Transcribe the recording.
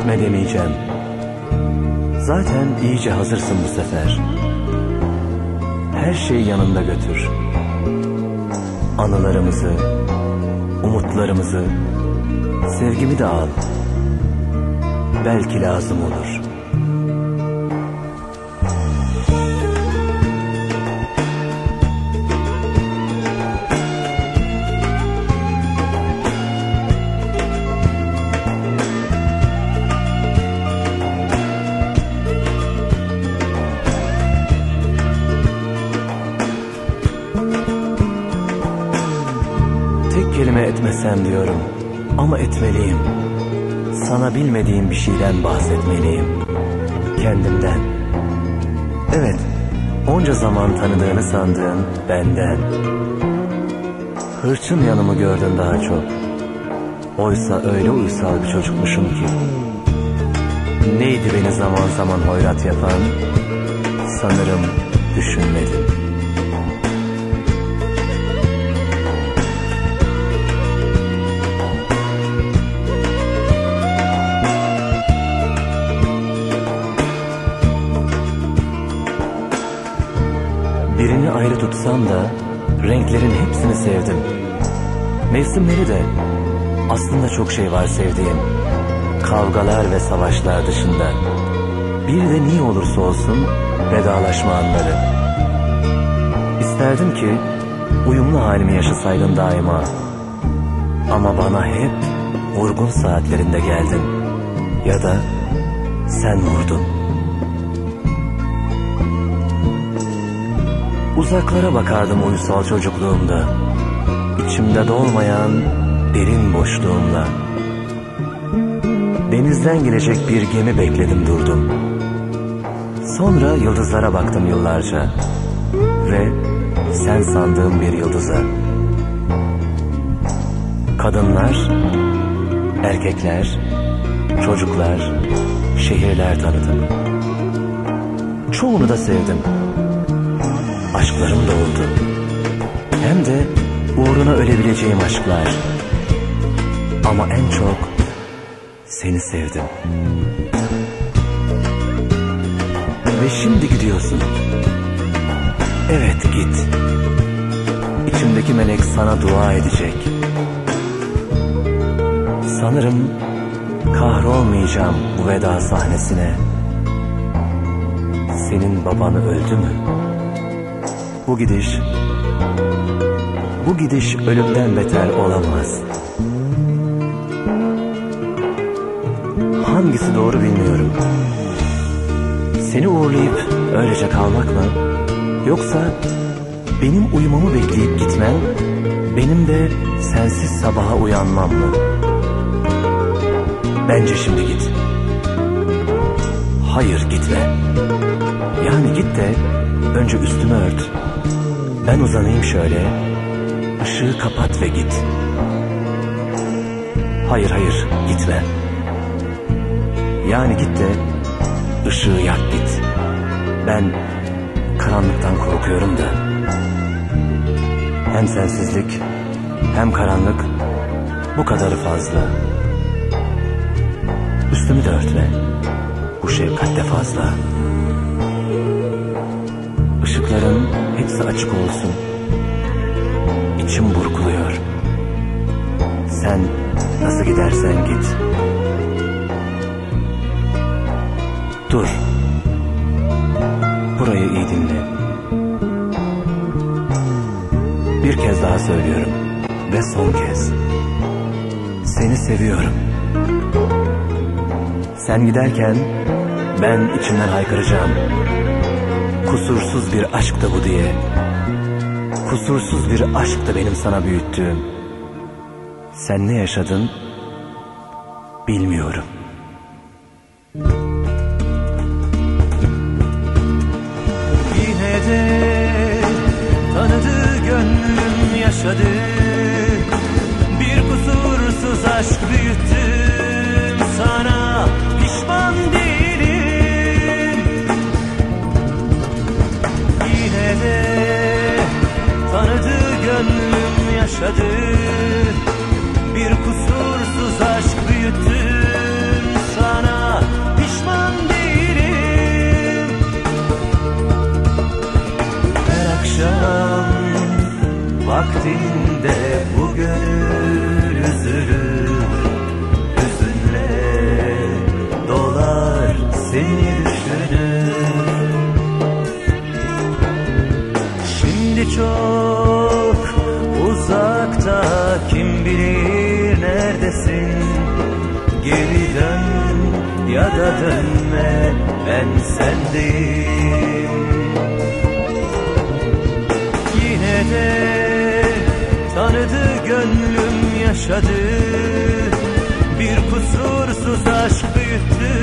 gitme demeyeceğim. Zaten iyice hazırsın bu sefer. Her şeyi yanında götür. Anılarımızı, umutlarımızı, sevgimi de al. Belki lazım olur.'' Kelime etmesem diyorum ama etmeliyim. Sana bilmediğim bir şeyden bahsetmeliyim. Kendimden. Evet, onca zaman tanıdığını sandığın benden. Hırçın yanımı gördün daha çok. Oysa öyle uysal bir çocukmuşum ki. Neydi beni zaman zaman hoyrat yapan? Sanırım düşünmedim. Birini ayrı tutsam da renklerin hepsini sevdim. Mevsimleri de aslında çok şey var sevdiğim. Kavgalar ve savaşlar dışında. Bir de niye olursa olsun vedalaşma anları. İsterdim ki uyumlu halimi yaşasaydın daima. Ama bana hep vurgun saatlerinde geldin. Ya da sen vurdun. Uzaklara bakardım uysal çocukluğumda. İçimde dolmayan derin boşluğumla. Denizden gelecek bir gemi bekledim durdum. Sonra yıldızlara baktım yıllarca. Ve sen sandığım bir yıldıza. Kadınlar, erkekler, çocuklar, şehirler tanıdım. Çoğunu da sevdim aşklarım da oldu. Hem de uğruna ölebileceğim aşklar. Ama en çok seni sevdim. Ve şimdi gidiyorsun. Evet git. İçimdeki melek sana dua edecek. Sanırım kahrolmayacağım bu veda sahnesine. Senin babanı öldü mü? Bu gidiş, bu gidiş ölümden beter olamaz. Hangisi doğru bilmiyorum. Seni uğurlayıp öylece kalmak mı? Yoksa benim uyumamı bekleyip gitmen, benim de sensiz sabaha uyanmam mı? Bence şimdi git. Hayır gitme. Yani git de önce üstümü ört. Ben uzanayım şöyle. Işığı kapat ve git. Hayır hayır gitme. Yani git de ışığı yak git. Ben karanlıktan korkuyorum da. Hem sensizlik hem karanlık bu kadarı fazla. Üstümü de örtme. Bu şefkat de fazla. Işıkların hepsi açık olsun. İçim burkuluyor. Sen nasıl gidersen git. Dur. Burayı iyi dinle. Bir kez daha söylüyorum ve son kez. Seni seviyorum. Sen giderken ben içimden haykıracağım. Kusursuz bir aşk da bu diye. Kusursuz bir aşk da benim sana büyüttüğüm. Sen ne yaşadın bilmiyorum. Yine de tanıdı gönlüm yaşadı Kanadı gönlüm yaşadı. Bir kusursuz aşk büyüttüm sana Pişman değilim. Her akşam vaktinde bu gönül üzülür. Hüzünle dolar seni düşünür. çok uzakta Kim bilir neredesin? Geri dön ya da dönme ben sendeyim. Yine de tanıdı gönlüm yaşadı. Bir kusursuz aşk büyüttü